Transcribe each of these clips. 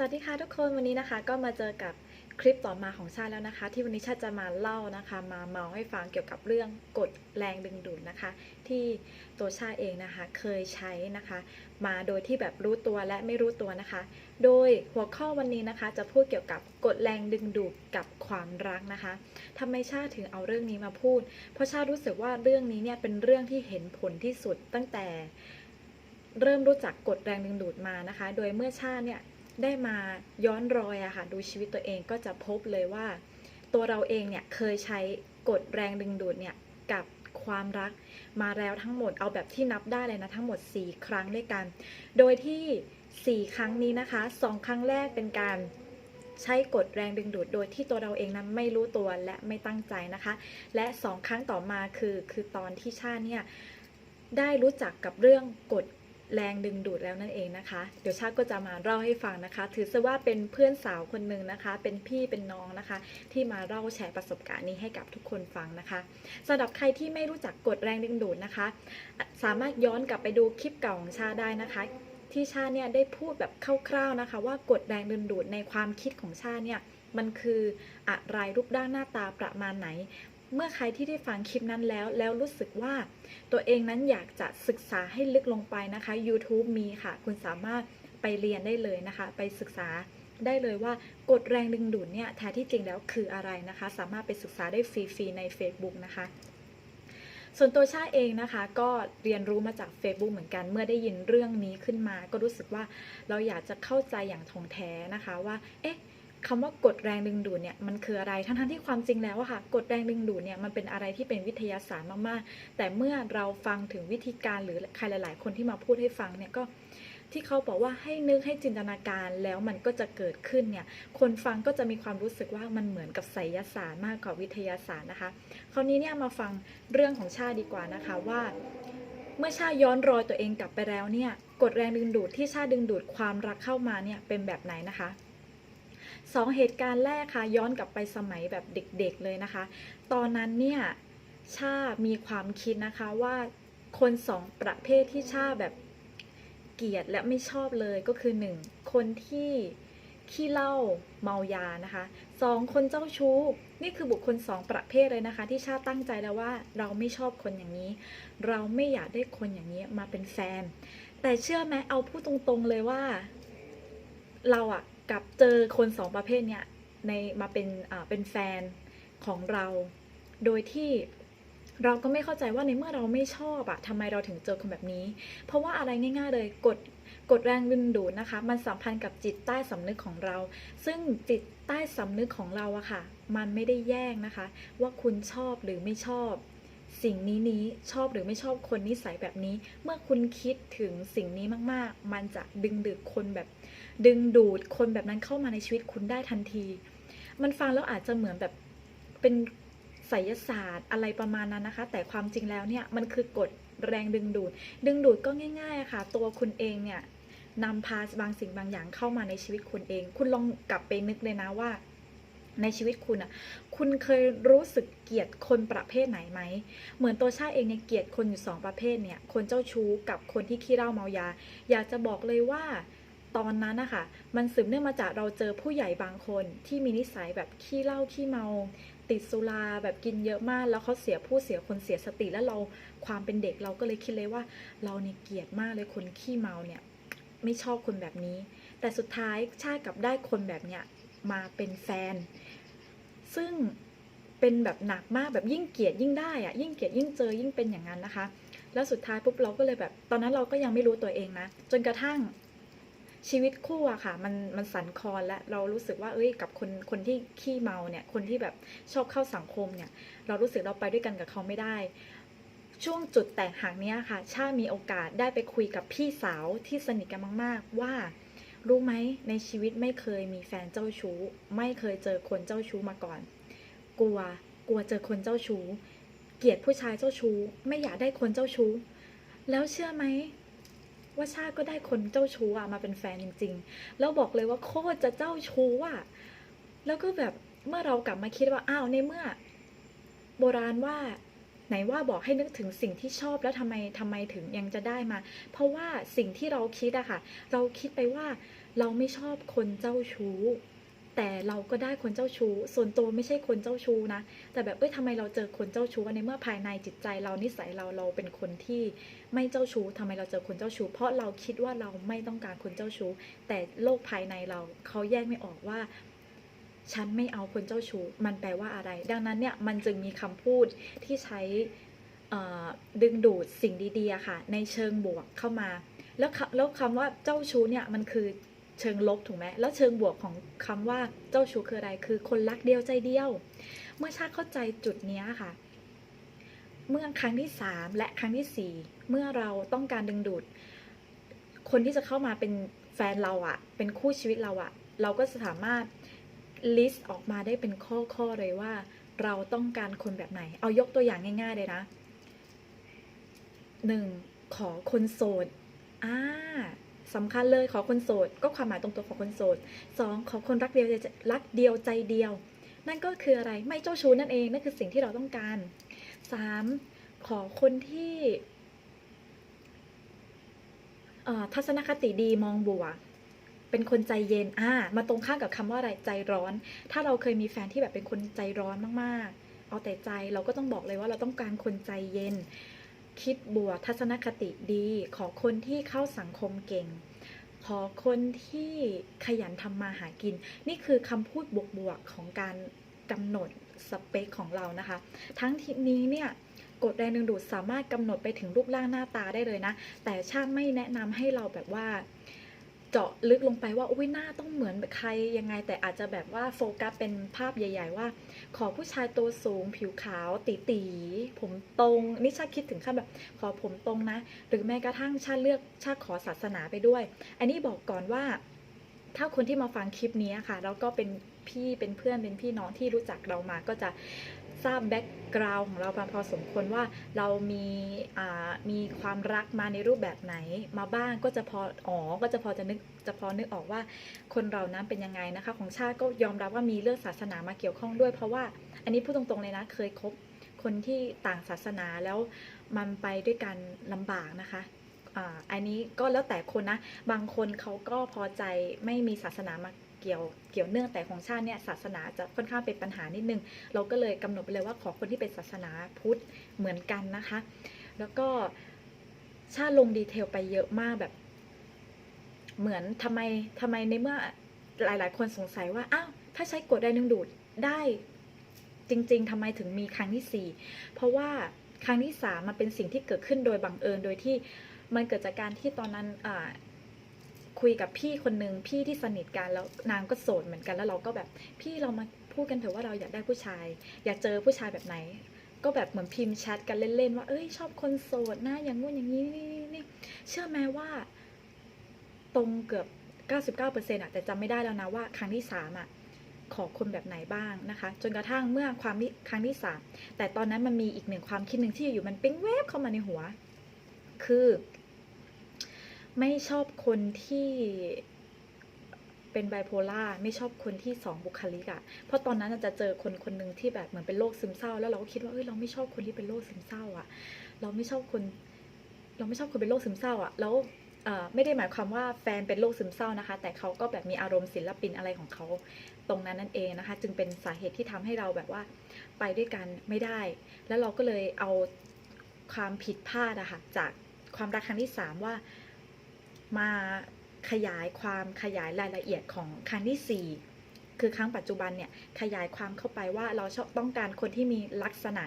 สวัสดีค่ะทุกคนวันนี้นะคะก็มาเจอกับคลิปต่อมาของชาแล้วนะคะ ที่วันนี้ชาจะมาเล่านะคะ มาเมาให้ฟังเกี่ยวกับเรื่องกฎแรงดึงดูดนะคะ ที่ตัวชาเองนะคะเคยใช้นะคะ มาโดยที่แบบรู้ตัวและไม่รู้ตัวนะคะ โดยหัวข้อวันนี้นะคะ จะพูดเกี่ยวกับกฎแรงดึงดูดกับความรักนะคะทำไมชาถึงเอาเรื่องนี้มาพูด เพราะชารู้สึกว่าเรื่องนี้เนี่ยเป็นเรื่องที่เห็นผลที่สุดตั้งแต่ เริ่มรู้จักกฎแรงดึงดูดมานะคะ โดยเมื่อชาเนี่ย ได้มาย้อนรอยอะค่ะดูชีวิตตัวเองก็จะพบเลยว่า ตัวเราเองเนี่ยเคยใช้กฎแรงดึงดูดเนี่ยกับความรักมาแล้วทั้งหมดเอาแบบที่นับได้เลยนะทั้งหมด 4 ครั้งด้วยกัน โดยที่ 4 ครั้งนี้นะคะ 2 ครั้งแรกเป็นการใช้กฎแรงดึงดูดโดยที่ตัวเราเองนั้นไม่รู้ตัวและไม่ตั้งใจนะคะ และ 2 ครั้งต่อมาคือคือตอนที่ชาเนี่ยได้รู้จักกับเรื่องกฎ แรงดึงดูดแล้วนั่นเองนะคะ เดี๋ยวชาติก็จะมาเล่าให้ฟังนะคะ ถือซะว่าเป็นเพื่อนสาวคนหนึ่งนะคะ เป็นพี่เป็นน้องนะคะ ที่มาเล่าแชร์ประสบการณ์นี้ให้กับทุกคนฟังนะคะสำหรับใครที่ไม่รู้จักกฎแรงดึงดูดนะคะ สามารถย้อนกลับไปดูคลิปเก่าของชาได้นะคะ ที่ชาเนี่ยได้พูดแบบคร่าวๆนะคะ ว่ากฎแรงดึงดูดในความคิดของชาเนี่ยมันคืออะไรรูปร่างหน้าตาประมาณไหน เมื่อใครที่ได้ฟังคลิปนั้นแล้ว แล้วรู้สึกว่าตัวเองนั้นอยากจะศึกษาให้ลึกลงไปนะคะ YouTube มีค่ะ คุณสามารถไปเรียนได้เลยนะคะ ไปศึกษาได้เลยว่ากฎแรงดึงดูดเนี่ยแท้ที่จริงแล้วคืออะไรนะคะ สามารถไปศึกษาได้ฟรีๆใน Facebook นะคะ ส่วนตัวชาเองนะคะ ก็เรียนรู้มาจาก Facebook เหมือนกัน เมื่อได้ยินเรื่องนี้ขึ้นมา ก็รู้สึกว่าเราอยากจะเข้าใจอย่างท่องแท้นะคะว่า เอ๊ะ คำว่ากฎแรงดึงดูดเนี่ยมันคืออะไรทั้งๆที่ความจริงแล้วอะค่ะกฎแรงดึงดูดเนี่ยมันเป็นอะไรที่เป็นวิทยาศาสตร์มากๆ แต่เมื่อเราฟังถึงวิธีการหรือใครหลาย ๆ คนที่มาพูดให้ฟังเนี่ยก็ที่เขาบอกว่าให้นึกให้จินตนาการแล้วมันก็จะเกิดขึ้นเนี่ย คนฟังก็จะมีความรู้สึกว่ามันเหมือนกับไสยศาสตร์มากกว่าวิทยาศาสตร์นะคะ คราวนี้เนี่ยมาฟังเรื่องของชาดีกว่านะคะว่า เมื่อชาย้อนรอยตัวเองกลับไปแล้วเนี่ยกฎแรงดึงดูดที่ชาดึงดูดความรักเข้ามาเนี่ยเป็นแบบไหนนะคะ สองเหตุการณ์แรกค่ะย้อนกลับไปสมัยแบบเด็กๆเลยนะคะ ตอนนั้นเนี่ยชามีความคิดนะคะว่าคนสองประเภทที่ชาแบบเกลียดและไม่ชอบเลยก็คือหนึ่งคนที่ขี้เหล้าเมายานะคะสองคนเจ้าชู้ นี่คือบุคคลสองประเภทเลยนะคะ ที่ชาตั้งใจแล้วว่าเราไม่ชอบคนอย่างนี้ เราไม่อยากได้คนอย่างนี้มาเป็นแฟน แต่เชื่อไหมเอาพูดตรงๆเลยว่า เราอะ กับเจอคนสองประเภทเนี่ยในมาเป็นอ่าเป็นแฟนของเรา โดยที่เราก็ไม่เข้าใจว่าในเมื่อเราไม่ชอบอะทำไมเราถึงเจอคนแบบนี้ เพราะว่าอะไรง่ายๆเลยกฎกฎแรงดึงดูดนะคะ มันสัมพันธ์กับจิตใต้สำนึกของเรา ซึ่งจิตใต้สำนึกของเราอะค่ะ มันไม่ได้แย่งนะคะ ว่าคุณชอบหรือไม่ชอบ สิ่งนี้นี้ชอบหรือไม่ชอบคนนิสัยแบบนี้ เมื่อคุณคิดถึงสิ่งนี้มากๆ มันจะดึงดูดคนแบบ ดึงดูดคนแบบนั้นเข้ามาในชีวิตคุณได้ทันที มันฟังแล้วอาจจะเหมือนแบบเป็นไสยศาสตร์อะไรประมาณนั้นนะคะ แต่ความจริงแล้วเนี่ยมันคือกฎแรงดึงดูด ดึงดูดก็ง่ายๆค่ะ ตัวคุณเองเนี่ยนำพาบางสิ่งบางอย่างเข้ามาในชีวิตคุณเอง คุณลองกลับไปนึกเลยนะว่า ในชีวิตคุณอะ คุณเคยรู้สึกเกลียดคนประเภทไหนไหม เหมือนตัวชาเองเนี่ยเกลียดคนอยู่สองประเภทเนี่ย คนเจ้าชู้กับคนที่ขี้เล้าเมายา อยากจะบอกเลยว่า ตอนนั้นนะคะมันสืบเนื่องมาจากเราเจอผู้ใหญ่บางคนที่มีนิสัยแบบขี้เหล้าขี้เมา ติดสุราแบบกินเยอะมาก แล้วเขาเสียผู้เสียคนเสียสติแล้วเราความเป็นเด็กเราก็เลยคิดเลยว่า เราเนี่ยเกลียดมากเลยคนขี้เมาเนี่ยไม่ชอบคนแบบนี้ แต่สุดท้ายชาติกลับได้คนแบบเนี้ยมาเป็นแฟน ซึ่งเป็นแบบหนักมากแบบยิ่งเกลียดยิ่งได้อะยิ่งเกลียดยิ่งเจอยิ่งเป็นอย่างนั้นนะคะ แล้วสุดท้ายปุ๊บเราก็เลยแบบ ตอนนั้นเราก็ยังไม่รู้ตัวเองนะ จนกระทั่ง ชีวิตคู่อะค่ะ มันมันสันคอนและเรารู้สึกว่าเอ้ยกับคนคนที่ขี้เมาเนี่ย คนที่แบบชอบเข้าสังคมเนี่ย เรารู้สึกเราไปด้วยกันกับเขาไม่ได้ ช่วงจุดแตกหักเนี้ยค่ะ ชามีโอกาสได้ไปคุยกับพี่สาวที่สนิทกันมาก ๆ ว่ารู้ไหมในชีวิตไม่เคยมีแฟนเจ้าชู้ ไม่เคยเจอคนเจ้าชู้มาก่อน กลัวกลัวเจอคนเจ้าชู้ เกลียดผู้ชายเจ้าชู้ ไม่อยากได้คนเจ้าชู้ แล้วเชื่อไหม ว่าชาติก็ได้คนเจ้าชู้อะมาเป็นแฟนจริง ๆ แล้วบอกเลยว่าโคตรจะเจ้าชู้อะแล้วก็แบบเมื่อเรากลับมาคิดว่าอ้าวในเมื่อ โบราณว่าไหนว่าบอกให้นึกถึงสิ่งที่ชอบแล้วทำไมทำไมถึงยังจะได้มา เพราะว่าสิ่งที่เราคิดอะค่ะ เราคิดไปว่าเราไม่ชอบคนเจ้าชู้ แต่เราก็ได้คนเจ้าชู้ ส่วนตัวไม่ใช่คนเจ้าชู้นะ แต่แบบเอ้ยทำไมเราเจอคนเจ้าชู้ในเมื่อภายในจิตใจเรานิสัยเราเราเป็นคนที่ไม่เจ้าชู้ทำไมเราเจอคนเจ้าชู้ เพราะเราคิดว่าเราไม่ต้องการคนเจ้าชู้ แต่โลกภายในเราเขาแยกไม่ออกว่า ฉันไม่เอาคนเจ้าชู้ มันแปลว่าอะไร ดังนั้นเนี่ยมันจึงมีคำพูดที่ใช้ดึงดูดสิ่งดีๆค่ะ ในเชิงบวกเข้ามา แล้วแล้วคำว่าเจ้าชู้เนี่ยมันคือ เชิงลบถูกไหมแล้วเชิงบวกของคำว่าเจ้าชู้คืออะไร คือคนรักเดียวใจเดียว เมื่อชาติเข้าใจจุดนี้ค่ะ เมื่อครั้งที่สามและครั้งที่สี่เมื่อเราต้องการดึงดูด คนที่จะเข้ามาเป็นแฟนเราอะเป็นคู่ชีวิตเราอะเราก็สามารถ list ออกมาได้เป็นข้อๆเลยว่า เราต้องการคนแบบไหน เอายกตัวอย่างง่าย ๆ เลยนะหนึ่งขอคนโสดอ่า สำคัญเลยขอคนโสด ก็ความหมายตรงตัวของคนโสดสองขอคนรักเดียวรักเดียวใจเดียว นั่นก็คืออะไรไม่เจ้าชู้นั่นเองนั่นคือสิ่งที่เราต้องการสามขอคนที่ทัศนคติดีมองบวกเป็นคนใจเย็นอ่ามาตรงข้ามกับคำว่าอะไรใจร้อน ถ้าเราเคยมีแฟนที่แบบเป็นคนใจร้อนมากๆ เอาแต่ใจเราก็ต้องบอกเลยว่าเราต้องการคนใจเย็น คิดบวกทัศนคติดีขอคนที่เข้าสังคมเก่ง ขอคนที่ขยันทำมาหากิน นี่คือคำพูดบวกๆของการกำหนดสเปคของเรานะคะ ทั้งทีนี้เนี่ยกฎแรงดึงดูดสามารถกำหนดไปถึงรูปร่างหน้าตาได้เลยนะ แต่ชาติไม่แนะนำให้เราแบบว่า เจาะลึกลงไปว่าอุ้ยหน้าต้องเหมือนใครยังไง แต่อาจจะแบบว่าโฟกัสเป็นภาพใหญ่ ๆ ว่า ขอผู้ชายตัวสูง ผิวขาวตีตีผมตรงนี่ชาคิดถึงขั้นแบบ ขอผมตรงนะ หรือแม้กระทั่งชาเลือกชาขอศาสนาไปด้วย อันนี้บอกก่อนว่า ถ้าคนที่มาฟังคลิปนี้ค่ะ แล้วก็เป็นพี่เป็นเพื่อนเป็นพี่น้องที่รู้จักเรามาก็จะ ทราบแบ็กกราวของเรามาพอสมควรว่าเรามีอ่ามีความรักมาในรูปแบบไหนมาบ้างก็จะพออ๋อก็จะพอจะนึกจะพอนึกออกว่าคนเรานั้นเป็นยังไงนะคะ ของชาติก็ยอมรับว่ามีเรื่องศาสนามาเกี่ยวข้องด้วย เพราะว่าอันนี้พูดตรงๆเลยนะเคยคบคนที่ต่างศาสนาแล้วมันไปด้วยกันลำบากนะคะอ่าอันนี้ก็แล้วแต่คนนะ บางคนเขาก็พอใจไม่มีศาสนามา เกี่ยวเกี่ยวเนื่องแต่ของชาติเนี่ยศาสนาจะค่อนข้างเป็นปัญหานิดนึง เราก็เลยกำหนดไปเลยว่าขอคนที่เป็นศาสนาพุทธเหมือนกันนะคะ แล้วก็ชาติลงดีเทลไปเยอะมากแบบ เหมือนทำไมทำไมในเมื่อหลาย ๆ คนสงสัยว่าอ้าวถ้าใช้กฎแรงดึงดูดได้จริง ๆทำไมถึงมีครั้งที่สี่เพราะว่าครั้งที่สามมันเป็นสิ่งที่เกิดขึ้นโดยบังเอิญโดยที่มันเกิดจากการที่ตอนนั้นอ่า คุยกับพี่คนหนึ่งพี่ที่สนิทกันแล้วนางก็โสดเหมือนกันแล้วเราก็แบบพี่เรามาพูดกันเถอะว่าเราอยากได้ผู้ชาย อยากเจอผู้ชายแบบไหน ก็แบบเหมือนพิมพ์แชทกันเล่นๆว่าเอ้ยชอบคนโสดนะอย่างงู้นอย่างนี้นี่นี่เชื่อไหมว่า ตรงเกือบ 99%อะแต่จำไม่ได้แล้วนะว่าครั้งที่สามอะขอคนแบบไหนบ้างนะคะ จนกระทั่งเมื่อความที่ครั้งที่สามแต่ตอนนั้นมันมีอีกหนึ่งความคิดหนึ่งที่อยู่มันปิ๊งแวบเข้ามาในหัว คือ ไม่ชอบคนที่เป็นไบโพล่าไม่ชอบคนที่สองบุคลิกอะ่ะ เพราะตอนนั้นจะเจอคนคนหนึ่งที่แบบเหมือนเป็นโรคซึมเศร้า แล้วเราก็คิดว่าเอ้ยเราไม่ชอบคนที่เป็นโรคซึมเศร้าอะ่ะ เราไม่ชอบคน เราไม่ชอบคนเป็นโรคซึมเศร้าอะ่ะ แล้วเออไม่ได้หมายความว่าแฟนเป็นโรคซึมเศร้านะคะ แต่เขาก็แบบมีอารมณ์ศิลปินอะไรของเขาตรงนั้นนั่นเองนะคะ จึงเป็นสาเหตุที่ทำให้เราแบบว่าไปด้วยกันไม่ได้ แล้วเราก็เลยเอาความผิดพลาดอะค่ะจากความรักครั้งที่สามว่า มาขยายความขยายรายละเอียดของครั้งที่สี่คือครั้งปัจจุบันเนี่ยขยายความเข้าไปว่าเราชอบต้องการคนที่มีลักษณะ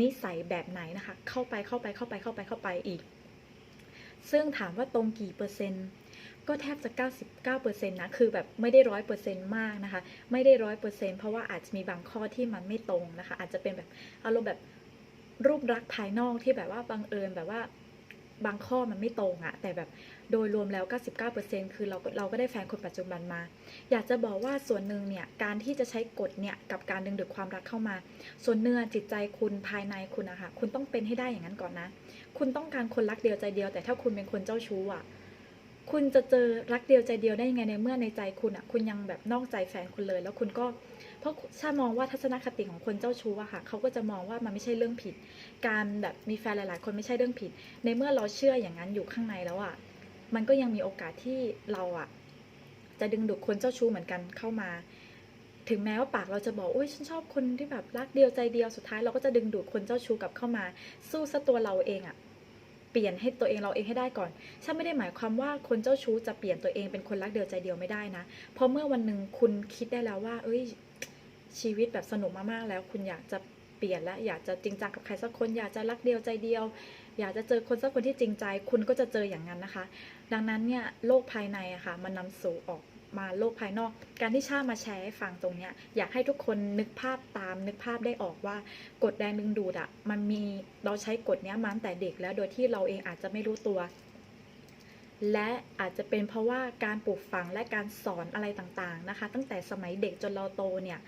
นิสัยแบบไหนนะคะ เข้าไปเข้าไปเข้าไปเข้าไปเข้าไปอีก ซึ่งถามว่าตรงกี่เปอร์เซ็นต์ก็แทบจะ 99%นะ คือแบบไม่ได้ร้อยเปอร์เซ็นต์มากนะคะ ไม่ได้ร้อยเปอร์เซ็นต์เพราะว่าอาจจะมีบางข้อที่มันไม่ตรงนะคะ อาจจะเป็นแบบอารมณ์แบบรูปลักษณ์ภายนอกที่แบบว่าบังเอิญแบบว่า บางข้อมันไม่ตรงอะแต่แบบโดยรวมแล้ว 99%คือเราเราก็ได้แฟนคนปัจจุบันมา อยากจะบอกว่าส่วนหนึ่งเนี่ยการที่จะใช้กฎเนี่ยกับการดึงดูดความรักเข้ามา ส่วนเนื้อจิตใจคุณภายในคุณอะค่ะคุณต้องเป็นให้ได้อย่างนั้นก่อนนะ คุณต้องการคนรักเดียวใจเดียว แต่ถ้าคุณเป็นคนเจ้าชู้อะคุณจะเจอรักเดียวใจเดียวได้ยังไงในเมื่อในใจคุณอะคุณยังแบบนอกใจแฟนคุณเลย แล้วคุณก็ เพราะชามองว่าทัศนคติของคนเจ้าชู้อะค่ะเขาก็จะมองว่ามันไม่ใช่เรื่องผิด การแบบมีแฟนหลาย ๆ คนไม่ใช่เรื่องผิด ในเมื่อเราเชื่ออย่างนั้นอยู่ข้างในแล้วอะมันก็ยังมีโอกาสที่เราอะจะดึงดูดคนเจ้าชู้เหมือนกันเข้ามา ถึงแม้ว่าปากเราจะบอกโอ้ยฉันชอบคนที่แบบรักเดียวใจเดียวสุดท้ายเราก็จะดึงดูดคนเจ้าชู้กลับเข้ามา สู้ซะตัวเราเองอะเปลี่ยนให้ตัวเองเราเองให้ได้ก่อนฉันไม่ได้หมายความว่าคนเจ้าชู้จะเปลี่ยนตัวเองเป็นคนรักเดียวใจเดียวไม่ได้นะ เพราะเมื่อวันหนึ่งคุณคิดได้แล้วว่า เอ้ย ชีวิตแบบสนุกมากๆแล้ว คุณอยากจะเปลี่ยนและอยากจะจริงจังกับใครสักคนอยากจะรักเดียวใจเดียว อยากจะเจอคนสักคนที่จริงใจ คุณก็จะเจออย่างนั้นนะคะ ดังนั้นเนี่ยโลกภายในอะค่ะมันนำสู่ออกมาโลกภายนอก การที่ชามาแชร์ให้ฟังตรงเนี้ยอยากให้ทุกคนนึกภาพตามนึกภาพได้ออกว่ากฎแรงดึงดูดอะมันมีเราใช้กฎเนี้ยมาตั้งแต่เด็กแล้วโดยที่เราเองอาจจะไม่รู้ตัว และอาจจะเป็นเพราะว่าการปลูกฝังและการสอนอะไรต่างๆนะคะ ตั้งแต่สมัยเด็กจนเราโตเนี่ย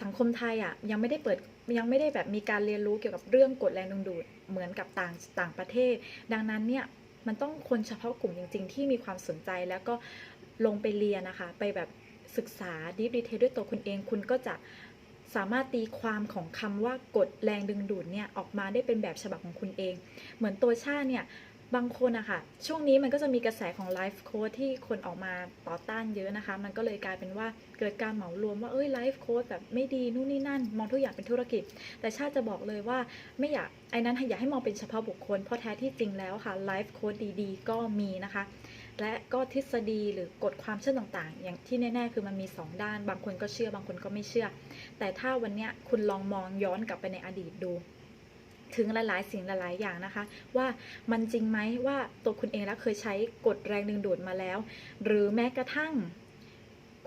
สังคมไทยอะยังไม่ได้เปิดยังไม่ได้แบบมีการเรียนรู้เกี่ยวกับเรื่องกฎแรงดึงดูดเหมือนกับต่างต่างประเทศ ดังนั้นเนี่ยมันต้องคนเฉพาะกลุ่มจริง ๆ ที่มีความสนใจแล้วก็ลงไปเรียนนะคะ ไปแบบศึกษาดีดีเทลด้วยตัวคุณเอง คุณก็จะสามารถตีความของคำว่ากฎแรงดึงดูดเนี่ยออกมาได้เป็นแบบฉบับของคุณเอง เหมือนตัวชาเนี่ย บางคนอะค่ะช่วงนี้มันก็จะมีกระแสของไลฟ์โค้ดที่คนออกมาต่อต้านเยอะนะคะ มันก็เลยกลายเป็นว่าเกิดการเหมารวมว่าเอ้ยไลฟ์โค้ดแบบไม่ดีนู่นนี่นั่น มองทุกอย่างเป็นธุรกิจ แต่ชาติจะบอกเลยว่าไม่อยากไอ้นั้นอยากให้มองเป็นเฉพาะบุคคล เพราะแท้ที่จริงแล้วค่ะไลฟ์โค้ดดีๆ ก็มีนะคะ และก็ทฤษฎีหรือกฎความเชื่อต่างๆ อย่างที่แน่ๆ คือมันมี 2 ด้าน บางคนก็เชื่อบางคนก็ไม่เชื่อ แต่ถ้าวันนี้คุณลองมองย้อนกลับไปในอดีตดู ถึงหลาย ๆ สิ่งหลาย ๆ อย่างนะคะ ว่ามันจริงไหมว่าตัวคุณเองแล้วเคยใช้กฎแรงดึงดูดมาแล้ว หรือแม้กระทั่ง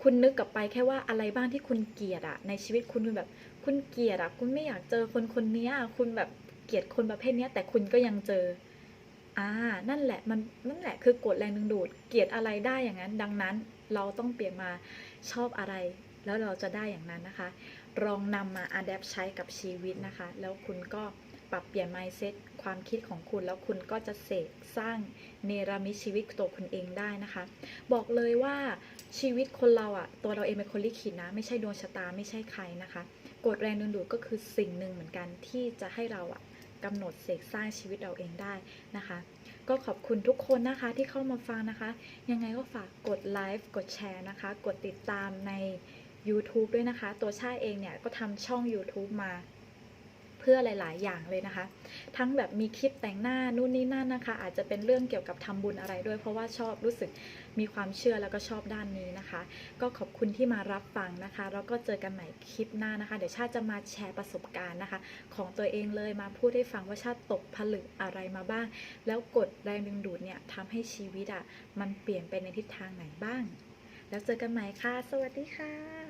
คุณนึกกลับไปแค่ว่าอะไรบ้างที่คุณเกลียดอะในชีวิตคุณคุณแบบ คุณเกลียดอะคุณไม่อยากเจอคนคนนี้คุณแบบเกลียดคนประเภทนี้แต่คุณก็ยังเจออ่านั่นแหละมันนั่นแหละคือกฎแรงดึงดูดเกลียดอะไรได้อย่างนั้น ดังนั้นเราต้องเปลี่ยนมาชอบอะไร แล้วเราจะได้อย่างนั้นนะคะลองนำมาอัดแอปใช้กับชีวิตนะคะ แล้วคุณก็ ปรับเปลี่ยน mindset ความคิดของคุณ แล้วคุณก็จะเสกสร้างเนรมิตชีวิตตัวคุณเองได้นะคะ บอกเลยว่าชีวิตคนเราอะตัวเราเองเป็นคนลิขิตนะ ไม่ใช่ดวงชะตาไม่ใช่ใครนะคะกฎแรงดึงดูดก็คือสิ่งหนึ่งเหมือนกันที่จะให้เราอะกำหนดเสกสร้างชีวิตเราเองได้นะคะ ก็ขอบคุณทุกคนนะคะที่เข้ามาฟังนะคะ ยังไงก็ฝากกดไลค์กดแชร์นะคะ กดติดตามใน YouTube ด้วยนะคะ ตัวชาเองเนี่ยก็ทำช่อง YouTube มา พื่อหลาย ๆ อย่างเลยนะคะ ทั้งแบบมีคลิปแต่งหน้านู่นนี่นั่นนะคะ อาจจะเป็นเรื่องเกี่ยวกับทำบุญอะไรด้วย เพราะว่าชอบรู้สึกมีความเชื่อแล้วก็ชอบด้านนี้นะคะ ก็ขอบคุณที่มารับฟังนะคะ แล้วก็เจอกันใหม่คลิปหน้านะคะ เดี๋ยวชาติจะมาแชร์ประสบการณ์นะคะ ของตัวเองเลยมาพูดให้ฟังว่าชาติตกผลึกอะไรมาบ้าง แล้วกดแรงดึงดูดเนี่ยทำให้ชีวิตอะ่ะมันเปลี่ยนไปในทิศทางไหนบ้าง แล้วเจอกันใหม่ค่ะ สวัสดีค่ะ